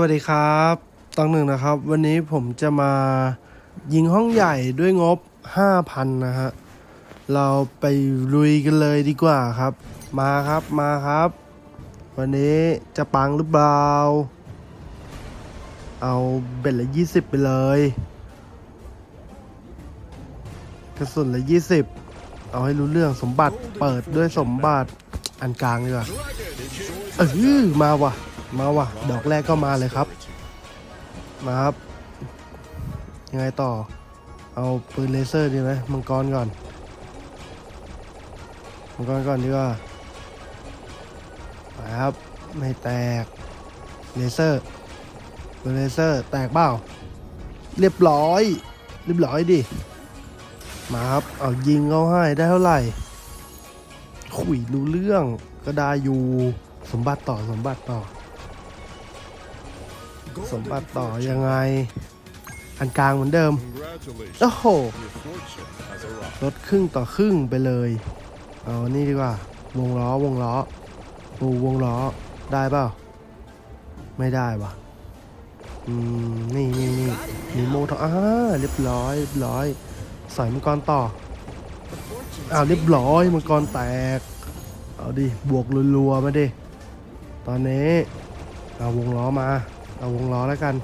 วัสดีครับต้องหนึ่งนะครับ วันนี้ผมจะมายิงห้องใหญ่ด้วยงบ 5,000 นะฮะ เราไปลุยกันเลยดีกว่าครับ มาครับมาครับ วันนี้จะปังหรือเปล่า เอาเบ็ดละ 20 ไปเลย กระสุนละ 20 เอาให้รู้เรื่องสมบัติเปิดด้วยสมบัติอันกลางดีกว่าเออมาว่ะ มาว่ะ ดอกแรกก็มาเลยครับ มาครับ ยังไงต่อ เอาปืนเลเซอร์ดีไหมมังกรก่อน มังกรก่อนดีกว่ามาครับ ไม่แตก เลเซอร์ ปืนเลเซอร์ แตกเปล่า เรียบร้อย เรียบร้อยดิ มาครับ เอายิงเขาให้ได้เท่าไหร่ ขุยรู้เรื่องก็ได้อยู่สมบัติต่อสมบัติต่อ สมบัติต่อยังไง อันกลางเหมือนเดิม โอ้โห ลดครึ่งต่อครึ่งไปเลย เอานี่ดีกว่า วงล้อวงล้อโอ้วงล้อได้เปล่า ไม่ได้วะอืม นี่นี่นี่มีโมทออ่าเรียบร้อยเรียบร้อยใส่มังกรต่ออ้าวเรียบร้อยมังกรแตก เอาดิ บวกรัวๆมาดิ ตอนนี้เอาวงล้อมา เอาวงล้อแล้วกัน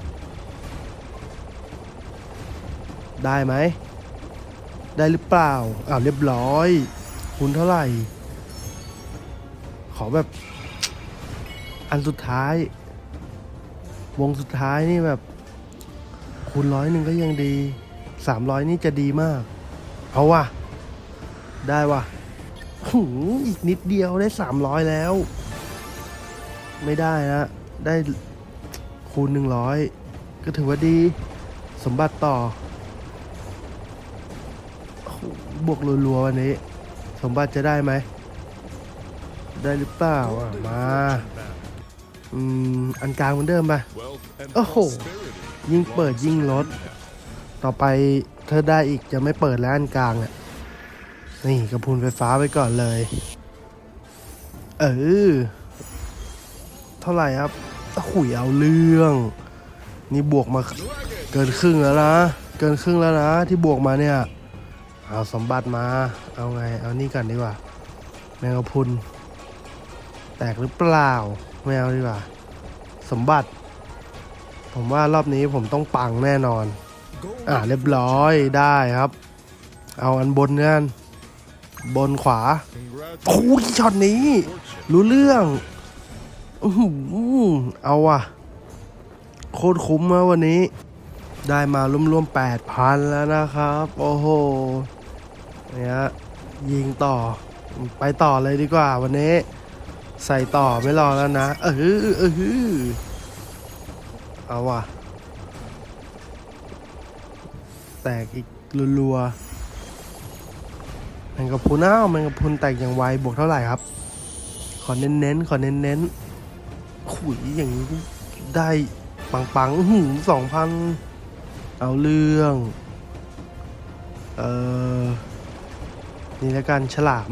ได้ไหม ได้หรือเปล่าอ้าวเรียบร้อย คุณเท่าไหร่ ขอแบบ อันสุดท้าย วงสุดท้ายนี่แบบ คูณร้อยหนึ่งก็ยังดีสามร้อยนี่จะดีมาก เอาว่ะ ได้ว่ะหูอีกนิดเดียวได้สามร้อยแล้ว ไม่ได้นะได้ คูณหนึ่งร้อยก็ถือว่าดี สมบัติต่อ บวกรัวๆวันนี้ สมบัติจะได้ไหม ได้หรือเปล่าอะมาอืมอันกลางเหมือนเดิมปะโอ้โห ยิ่งเปิดยิ่งลด ต่อไปถ้าได้อีกจะไม่เปิดแล้วอันกลางอะ นี่กระพุนไฟฟ้าไปก่อนเลย เออ เท่าไหร่ครับ หุยเอาเรื่อง นี่บวกมาเกินครึ่งแล้วนะ เกินครึ่งแล้วนะ ที่บวกมาเนี่ย เอาสมบัติมา เอาไง เอานี่กันดีกว่า แมงกะพุน แตกหรือเปล่า ไม่เอาดีกว่า สมบัติ ผมว่ารอบนี้ผมต้องปังแน่นอน อ่าเรียบร้อยได้ครับ เอาอันบนกันบนขวาโอ้ยช็อตนี้ รู้เรื่อง อือเอาว่ะ โคตรคุ้มนะวันนี้ ได้มาร่วมๆแปดพันแล้วนะครับ โอ้โหเนี่ยยิงต่อ ไปต่อเลยดีกว่า วันนี้ ใส่ต่อไม่รอแล้วนะ เออเออเอาว่ะ แตกอีกรัวๆแมงกะพรุนอ้าวแมงกะพรุนแตกอย่างไวบวกเท่าไหร่ครับ ขอเน้นๆขอเน้นๆ ขุยอย่างนี้ได้ปังๆหืมสองพันเอาเรื่อง เออนี่แล้วกันฉลาม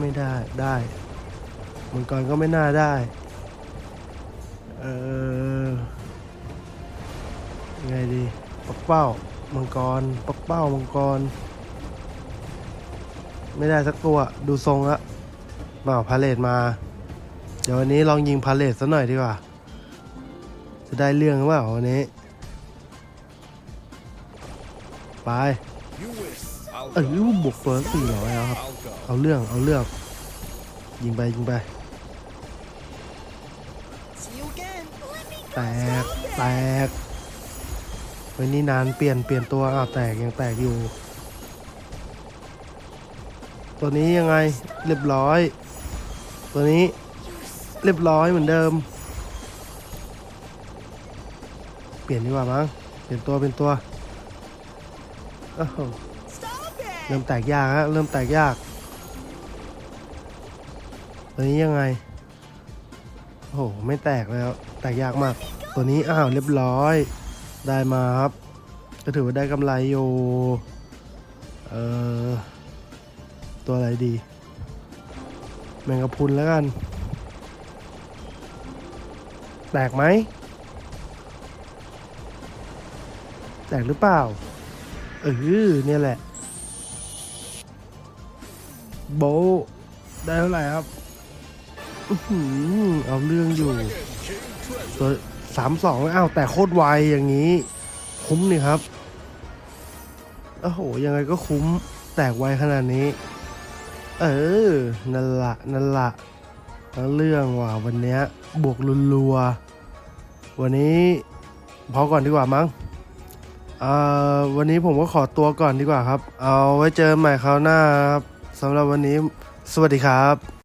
ไม่ได้ได้มังกรก็ไม่น่าได้ เออไงดีปักเป้ามังกรปักเป้ามังกร ไม่ได้สักตัว ดูทรงละมาพาเลตมา ดี๋ยววันนี้ลองยิงพาเลตซะหน่อยดีกว่า จะได้เรื่องหรือเปล่าวันนี้ ไป เออบวกเฟิร์สสี่ร้อยแล้วครับ เอาเรื่องเอาเรื่องยิงไปยิงไป แตก แตกวันนี้นานเปลี่ยนเปลี่ยนตัวอ้าวแตกยังแตกอยู่ ตัวนี้ยังไงเรียบร้อย ตัวนี้ เรียบร้อยเหมือนเดิม เปลี่ยนดีกว่ามั้งเปลี่ยนตัวเป็นตัวโอ้โหเริ่มแตกยากฮะเริ่มแตกยากตัวนี้ยังไงโอ้โหไม่แตกแล้วแตกยากมาก ตัวนี้อ้าวเรียบร้อย ได้มาครับก็ถือว่าได้กำไรอยู่เออตัวอะไรดี แมงกะพรุนแล้วกัน แตกไหม แตกหรือเปล่า เออเนี่ยแหละ โบ ได้เท่าไหร่ครับอื้อหือเอาเรื่องอยู่ ตัวสามสองอ้าว แต่โคตรไวอย่างนี้ คุ้มนี่ครับโอ้โห ยังไงก็คุ้ม แตกไวขนาดนี้ เออ นั่นละ นั่นละ ทั้งเรื่องว่ะวันนี้บวกรัวๆวันนี้พอก่อนดีกว่ามั้งวันนี้ผมก็ขอตัวก่อนดีกว่าครับ เอาไว้เจอใหม่คราวหน้าครับสำหรับวันนี้สวัสดีครับ